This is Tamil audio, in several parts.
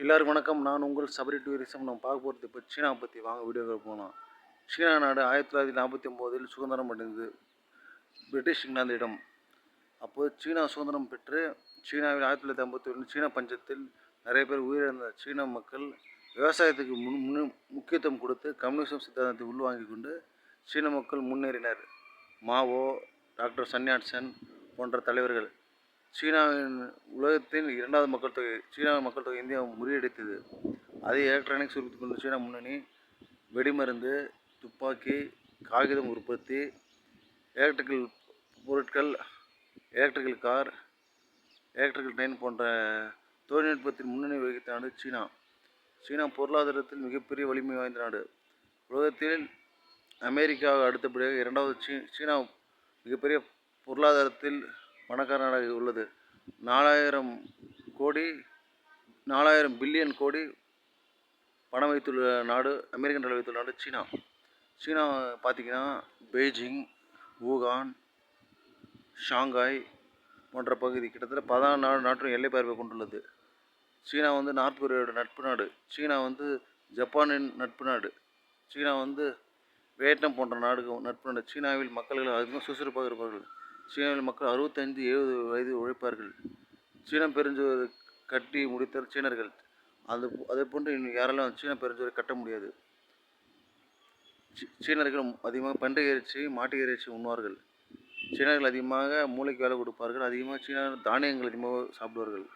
எல்லாருக்கும் வணக்கம். நான் உங்கள் சபரி டூரிசம். நம்ம பார்க்க போகிறது இப்போ சீனா பற்றி வாங்க வீடியோவில் போகலாம் சீனா நாடு ஆயிரத்தி தொள்ளாயிரத்தி நாற்பத்தி ஒம்போதில் சுதந்திரம் அடைந்தது. பிரிட்டிஷ் இங்கிலாந்திடம். அப்போது சீனா சுதந்திரம் பெற்று சீனாவில் ஆயிரத்தி தொள்ளாயிரத்தி ஐம்பத்தி ஒன்று சீன பஞ்சத்தில் நிறைய பேர் உயிரிழந்த சீன மக்கள் விவசாயத்துக்கு முன் முன் முக்கியத்துவம் கொடுத்து கம்யூனிசம் சித்தாந்தத்தை உள்வாங்கி கொண்டு சீன மக்கள் முன்னேறினர். மாவோ டாக்டர் சன்யாட்சன் போன்ற தலைவர்கள். சீனாவின் உலகத்தின் இரண்டாவது மக்கள் தொகை சீனாவின் மக்கள் தொகை இந்தியா முறியடித்தது. அதே எலக்ட்ரானிக்ஸ் உற்பத்தி கொண்ட சீனா முன்னணி வெடிமருந்து துப்பாக்கி காகிதம் உற்பத்தி எலக்ட்ரிக்கல் பொருட்கள் எலக்ட்ரிக்கல் கார் எலக்ட்ரிக்கல் ட்ரெயின் போன்ற தொழில்நுட்பத்தின் முன்னணி வகித்த நாடு சீனா. சீனா பொருளாதாரத்தில் மிகப்பெரிய வலிமை வாய்ந்த நாடு. உலகத்தில் அமெரிக்காவுக்கு அடுத்தபடியாக இரண்டாவது சீ சீனா மிகப்பெரிய பொருளாதாரத்தில் பணக்கார நாடாக உள்ளது. நாலாயிரம் கோடி நாலாயிரம் பில்லியன் கோடி பணம் வைத்துள்ள நாடு அமெரிக்கன் டாலர் வைத்துள்ள நாடு சீனா. சீனா பார்த்திங்கன்னா பெய்ஜிங் வூகான் ஷாங்காய் போன்ற பகுதி கிட்டத்தட்ட பதினாலு நாடு நாட்டும் எல்லை பார்வை கொண்டுள்ளது. சீனா வந்து நார்த் கொரியாவோட நட்பு நாடு. சீனா வந்து ஜப்பானின் நட்பு நாடு. சீனா வந்து வியட்நாம் போன்ற நாடுகள் நட்பு நாடு. சீனாவில் மக்கள்கள் அதிகம் சுறுசுறுப்பாக இருப்பார்கள். சீனாவில் மக்கள் அறுபத்தைந்து எழுபது வயது உழைப்பார்கள். சீனம் பெருஞ்சுவர் கட்டி முடித்தார் சீனர்கள். அது அதே போன்று இன்னும் யாராலும் சீன பெருஞ்சுவரை கட்ட முடியாது. சீ- சீனர்கள் அதிகமாக பன்றி இறைச்சி மாட்டு இறைச்சி உண்ணுவார்கள். சீனர்கள் அதிகமாக மூளைக்கு வேலை கொடுப்பார்கள். அதிகமாக சீனா தானியங்கள் அதிகமாக சாப்பிடுவார்கள்.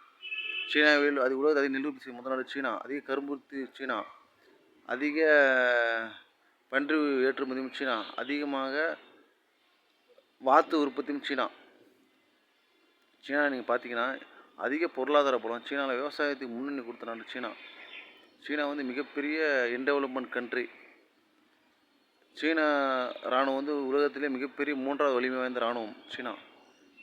சீனாவில் அது உலகத்தில் அதிக நெல் முதல் நாடு சீனா. அதிக கரும்புத்தி சீனா. அதிக பன்றி ஏற்றுமதியும் சீனா. அதிகமாக வாத்து உற்பத்தியும் சீனா. சீனா நீங்கள் பார்த்தீங்கன்னா அதிக பொருளாதார பலம் சீனாவில் விவசாயத்துக்கு முன்னணி கொடுத்த நாடு சீனா. சீனா வந்து மிகப்பெரிய இன்டெவலப்மெண்ட் கண்ட்ரி சீனா இராணுவம் வந்து உலகத்திலே மிகப்பெரிய மூன்றாவது வலிமை வாய்ந்த இராணுவம் சீனா.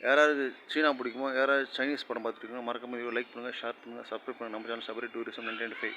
யாராவது சீனா பிடிக்குமோ யாராவது சைனீஸ் படம் பார்த்துருக்கீங்க மறக்காம லைக் பண்ணுங்கள் ஷேர் பண்ணுங்கள் சப்ஸ்கிரைப் பண்ணுங்கள் நம்ம channel Sabari tourism ninety five